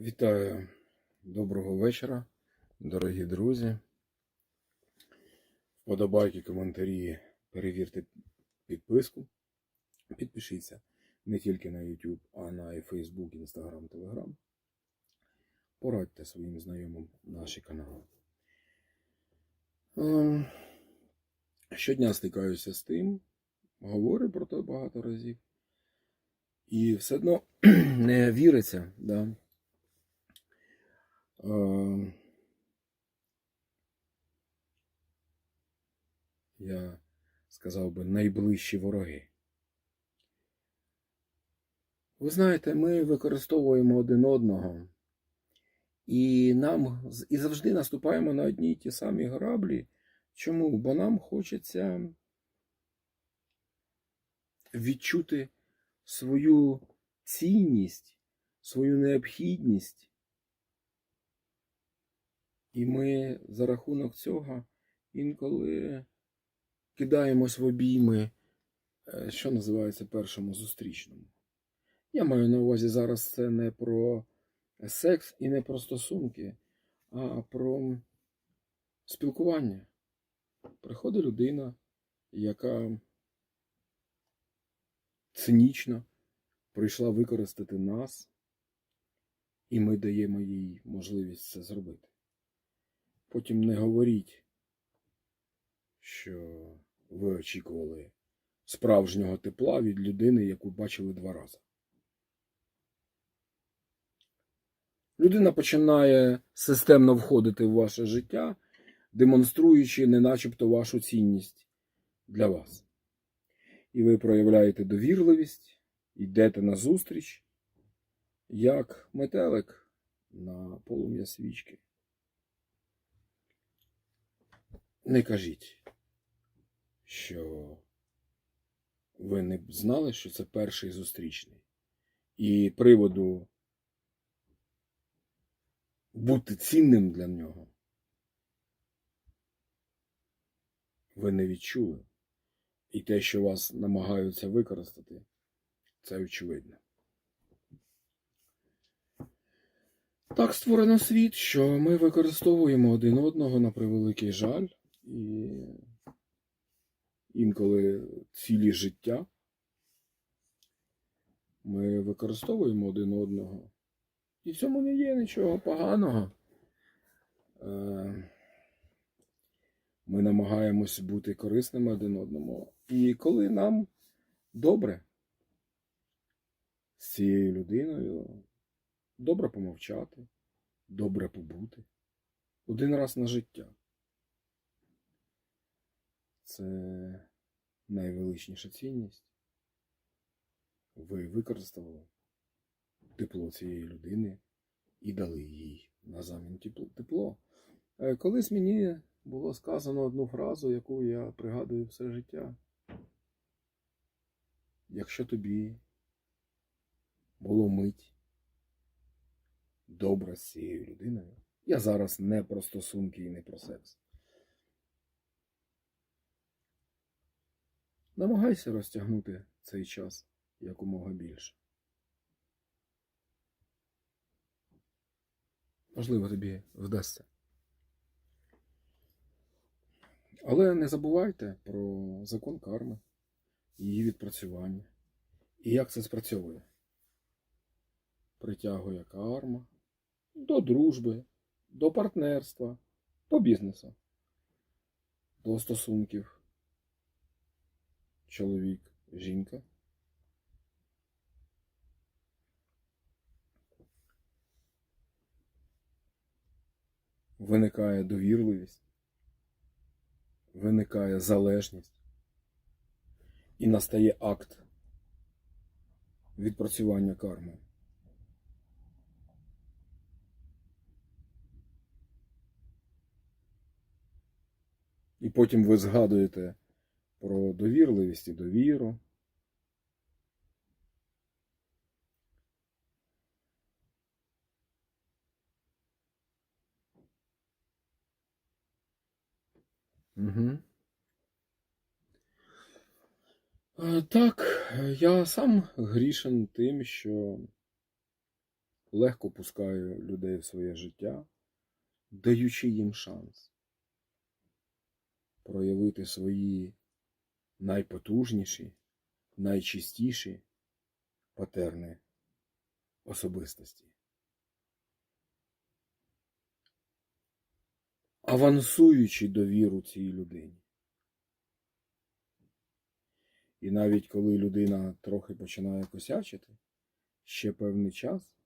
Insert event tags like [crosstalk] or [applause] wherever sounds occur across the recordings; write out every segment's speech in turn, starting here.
Вітаю, доброго вечора, дорогі друзі. Вподобайки, коментарі, перевірте підписку. Підпишіться не тільки на YouTube, а на Facebook, Instagram, Telegram. Порадьте своїм знайомим наші канали. Ем, Щодня стикаюся з тим, говорю про це багато разів. І все одно [clears throat] не віриться, да, Е, я сказав би, найближчі вороги. Ви знаєте, ми використовуємо один одного, і нам і завжди наступаємо на одні й ті самі граблі. Чому? Бо нам хочеться відчути свою цінність, свою необхідність. І ми за рахунок цього інколи кидаємось в обійми, е, що називається першому зустрічному. Я маю на увазі зараз це не про секс і не про стосунки, а про спілкування. Приходить людина, яка цинічно прийшла використати нас, і ми даємо їй можливість це зробити. Потім не говоріть, що ви очікували справжнього тепла від людини, яку бачили два рази. Людина починає системно входити в ваше життя, демонструючи не начебто вашу цінність для вас. І ви проявляєте довірливість, йдете на зустріч, як метелик на полум'я свічки. Не кажіть, що ви не знали, що це перший зустрічний. І приводу бути цінним для нього ви не відчули. І те, що вас намагаються використати, це очевидно. Так створено світ, що ми використовуємо один одного на превеликий жаль, і інколи цілі життя ми використовуємо один одного. І в цьому не є нічого поганого. Е, Ми намагаємось бути корисними один одному. І коли нам добре з цією людиною, добре помовчати, добре побути. Один раз на життя. Це найвеличніша цінність. Ви використали тепло цієї людини і дали їй назамін тепло- тепло. Е, Колись мені було сказано одну фразу, яку я пригадую все життя. Якщо тобі було мить добре з цією людиною, я зараз не про стосунки і не про секс. Намагайся розтягнути цей час якомога більше. Можливо, тобі вдасться. Але не забувайте про закон карми, її відпрацювання. І як це спрацьовує? Притягує карма до дружби, до партнерства, по бізнесу, до стосунків чоловік, жінка. Виникає довірливість, виникає залежність і настає акт відпрацювання карми. І потім ви згадуєте про довірливість і довіру. Угу. Так, я сам грішен тим, що легко пускаю людей в своє життя, даючи їм шанс проявити свої найпотужніші, найчистіші патерни особистості. Авансуючи довіру цій людині. І навіть коли людина трохи починає косячити, ще певний час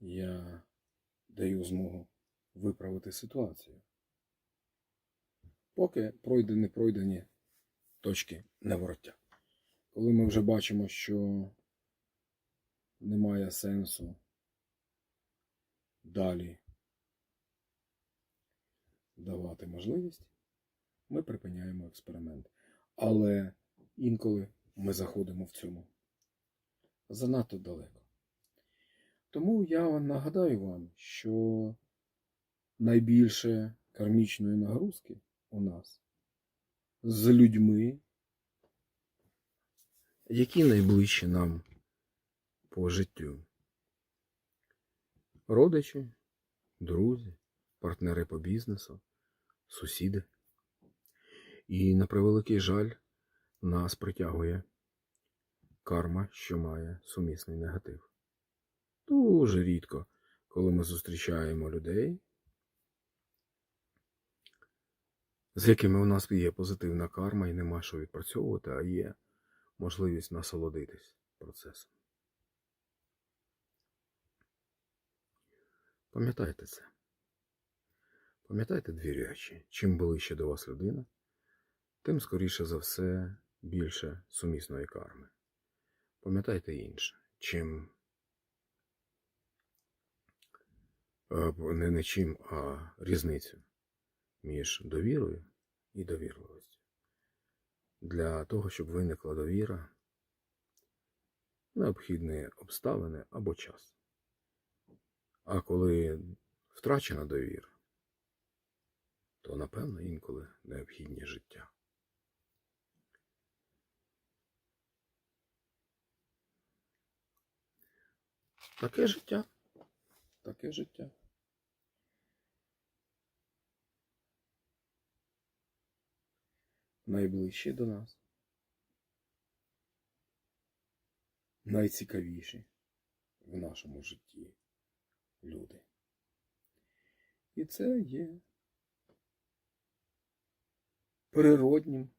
я даю змогу виправити ситуацію. Поки пройдені пройдені точки невороття. Коли ми вже бачимо, що немає сенсу далі давати можливість, ми припиняємо експеримент. Але інколи ми заходимо в цьому занадто далеко. Тому я нагадаю вам, що найбільше кармічної нагрузки у нас з людьми, які найближчі нам по життю. Родичі, друзі, партнери по бізнесу, сусіди. І на превеликий жаль, нас притягує карма, що має сумісний негатив. Дуже рідко, коли ми зустрічаємо людей, з якими у нас є позитивна карма і нема що відпрацьовувати, а є можливість насолодитись процесом. Пам'ятайте це. Пам'ятайте дві речі. Чим ближче до вас людина, тим скоріше за все більше сумісної карми. Пам'ятайте інше. Чим е, не, не чим, а різницю між довірою і довірливістю. Для того, щоб виникла довіра, необхідні обставини або час. А коли втрачена довіра, то напевно інколи необхідні життя. Таке життя. Таке життя. Найближчі до нас. Найцікавіші в нашому житті люди. І це є природнім.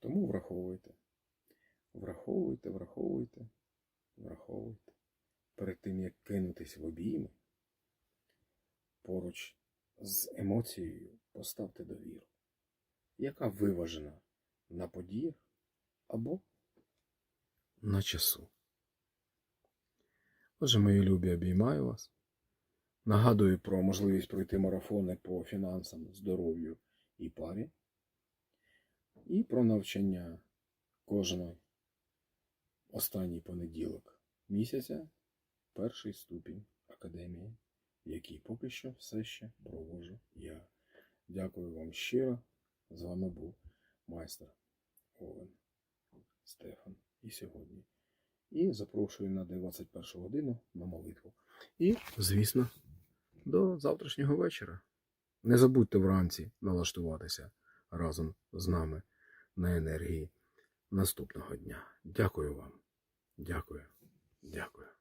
Тому враховуйте. Враховуйте, враховуйте, враховуйте. Перед тим, як кинутись в обійми, поруч з емоцією поставте довіру, яка виважена на подіях або на часу. Отже, мої любі, обіймаю вас. Нагадую про можливість пройти марафони по фінансам, здоров'ю і парі. І про навчання кожної останній понеділок місяця, перший ступінь академії, який поки що все ще проводжу я. Дякую вам щиро. З вами був майстер Овен Стефан і сьогодні. І запрошую на 21 годину на молитву. І, звісно, до завтрашнього вечора. Не забудьте вранці налаштуватися разом з нами на енергії наступного дня. Дякую вам. Дякую. Дякую.